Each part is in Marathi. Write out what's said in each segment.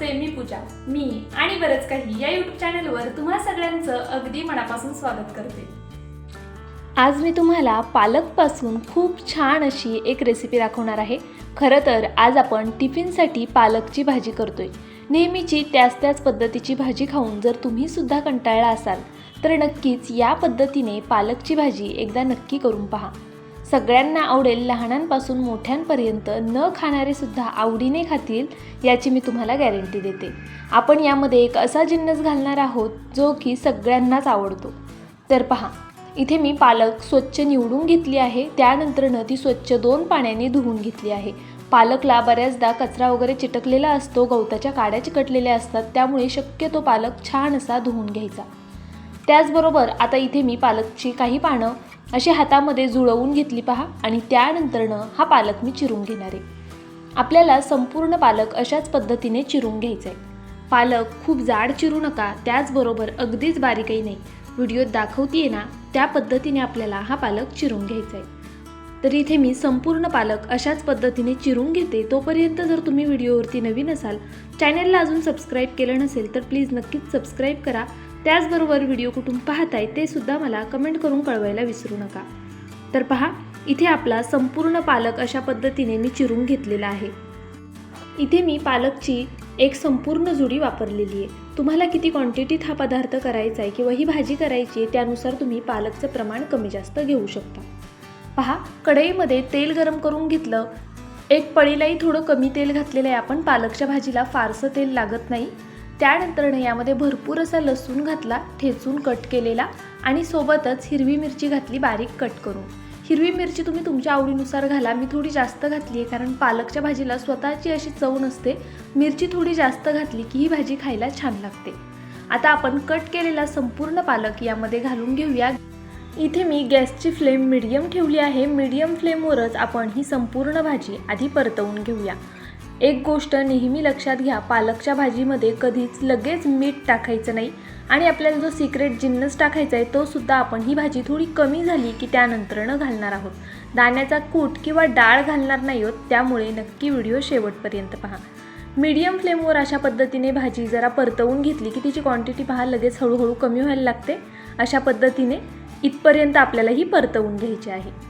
नमस्ते मी पूजा. मी आणि बरंच काही या यूट्यूब चॅनलवर तुम्हा सगळ्यांचं अगदी मनापासून स्वागत करते. आज मी तुम्हाला पालकपासून खूप छान अशी एक रेसिपी दाखवणार आहे. खरं तर आज आपण टिफिनसाठी पालकची भाजी करतोय. नेहमीची त्याच त्याच पद्धतीची भाजी खाऊन जर तुम्ही सुद्धा कंटाळला असाल तर नक्कीच या पद्धतीने पालकची भाजी एकदा नक्की करून पहा. सगळ्यांना आवडेल लहानांपासून मोठ्यांपर्यंत न खाणारे सुद्धा आवडीने खातील याची मी तुम्हाला गॅरंटी देते. आपण यामध्ये एक असा जिन्नस घालणार आहोत जो की सगळ्यांनाच आवडतो. तर पहा इथे मी पालक स्वच्छ निवडून घेतली आहे त्यानंतरनं ती स्वच्छ दोन पाण्याने धुवून घेतली आहे. पालकला बऱ्याचदा कचरा वगैरे चिटकलेला असतो गवताच्या काड्या चिकटलेल्या असतात त्यामुळे शक्यतो पालक छान असा धुवून घ्यायचा. त्याचबरोबर आता इथे मी पालकची काही पानं अशी हातामध्ये जुळवून घेतली पहा आणि त्यानंतरनं हा पालक मी चिरून घेणार आहे. आपल्याला संपूर्ण पालक अशाच पद्धतीने चिरून घ्यायचा आहे पालक खूप जाड चिरू नका त्याचबरोबर अगदीच बारीकही नाही. व्हिडिओत दाखवतीये ना त्या पद्धतीने आपल्याला हा पालक चिरून घ्यायचा आहे तर इथे मी संपूर्ण पालक अशाच पद्धतीने चिरून घेते तोपर्यंत जर तुम्ही व्हिडिओवरती नवीन असाल चॅनलला अजून सबस्क्राईब केलं नसेल तर प्लीज नक्कीच सबस्क्राईब करा. त्याचबरोबर व्हिडिओ कुठून पाहताय ते सुद्धा मला कमेंट करून कळवायला विसरू नका. तर पहा इथे आपला संपूर्ण पालक अशा पद्धतीने मी चिरून घेतलेला आहे. इथे मी पालकची एक संपूर्ण जुडी वापरलेली आहे. तुम्हाला किती क्वांटिटीत हा पदार्थ करायचा आहे किंवा ही भाजी करायची आहे त्यानुसार तुम्ही पालकचं प्रमाण कमी जास्त घेऊ शकता. पहा कढईमध्ये तेल गरम करून घेतलं. एक पळीलाही थोडं कमी तेल घातलेलं आहे आपण. पालकच्या भाजीला फारसं तेल लागत नाही. त्यानंतरनं यामध्ये भरपूर असा लसूण घातला ठेचून कट केलेला आणि सोबतच हिरवी मिरची घातली बारीक कट करून. हिरवी मिरची तुम्ही तुमच्या आवडीनुसार घाला. मी थोडी जास्त घातली आहे कारण पालकच्या भाजीला स्वतःची अशी चव नसते. मिरची थोडी जास्त घातली की ही भाजी खायला छान लागते. आता आपण कट केलेला संपूर्ण पालक यामध्ये घालून घेऊया. इथे मी गॅसची फ्लेम मिडियम ठेवली आहे. मिडियम फ्लेमवरच आपण ही संपूर्ण भाजी आधी परतवून घेऊया. एक गोष्ट नेहमी लक्षात घ्या पालकच्या भाजीमध्ये कधीच लगेच मीठ टाकायचं नाही आणि आपल्याला जो सिक्रेट जिन्नस टाकायचा आहे तो सुद्धा आपण ही भाजी थोडी कमी झाली की त्यानंतरनं घालणार आहोत. दाण्याचा कूट किंवा डाळ घालणार नाही आहोत त्यामुळे नक्की व्हिडिओ शेवटपर्यंत पहा. मीडियम फ्लेमवर अशा पद्धतीने भाजी जरा परतवून घेतली की तिची क्वांटिटी पहा लगेच हळूहळू कमी व्हायला लागते. अशा पद्धतीने इथपर्यंत आपल्याला ही परतवून घ्यायची आहे.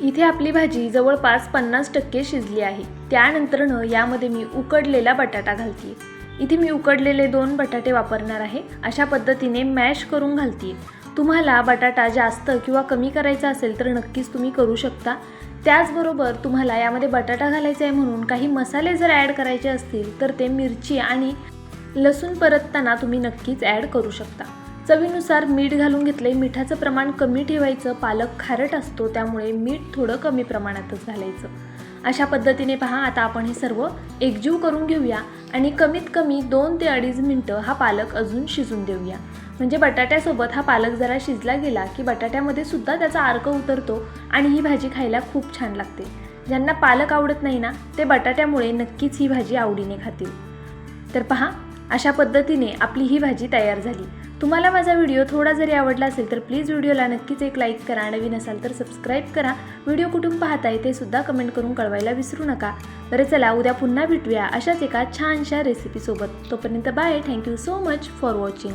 इथे आपली भाजी जवळपास पन्नास टक्के शिजली आहे. त्यानंतरनं यामध्ये मी उकडलेला बटाटा घालते इथे मी उकडलेले दोन बटाटे वापरणार आहे. अशा पद्धतीने मॅश करून घालते तुम्हाला बटाटा जास्त किंवा कमी करायचा असेल तर नक्कीच तुम्ही करू शकता. त्याचबरोबर तुम्हाला यामध्ये बटाटा घालायचा आहे म्हणून काही मसाले जर ॲड करायचे असतील तर ते मिरची आणि लसूण परतताना तुम्ही नक्कीच ॲड करू शकता. चवीनुसार मीठ घालून घेतले मिठाचं प्रमाण कमी ठेवायचं. पालक खारट असतो त्यामुळे मीठ थोडं कमी प्रमाणातच घालायचं. अशा पद्धतीने पहा आता आपण हे सर्व एकजीव करून घेऊया आणि कमीत कमी दोन ते अडीच मिनटं हा पालक अजून शिजून देऊया. म्हणजे बटाट्यासोबत हा पालक जरा शिजला गेला की बटाट्यामध्ये सुद्धा त्याचा अर्क उतरतो आणि ही भाजी खायला खूप छान लागते. ज्यांना पालक आवडत नाही ना ते बटाट्यामुळे नक्कीच ही भाजी आवडीने खातील. तर पहा अशा पद्धतीने आपली ही भाजी तयार झाली. तुम्हाला माझा व्हिडिओ थोडा जरी आवडला असेल तर प्लीज व्हिडिओला नक्कीच एक लाईक करा नवीन असाल तर सबस्क्राईब करा. व्हिडिओ कुठून पाहताय ते सुद्धा कमेंट करून कळवायला विसरू नका. बरं चला उद्या पुन्हा भेटूया अशाच एका छानशा रेसिपीसोबत तोपर्यंत bye thank you so much for watching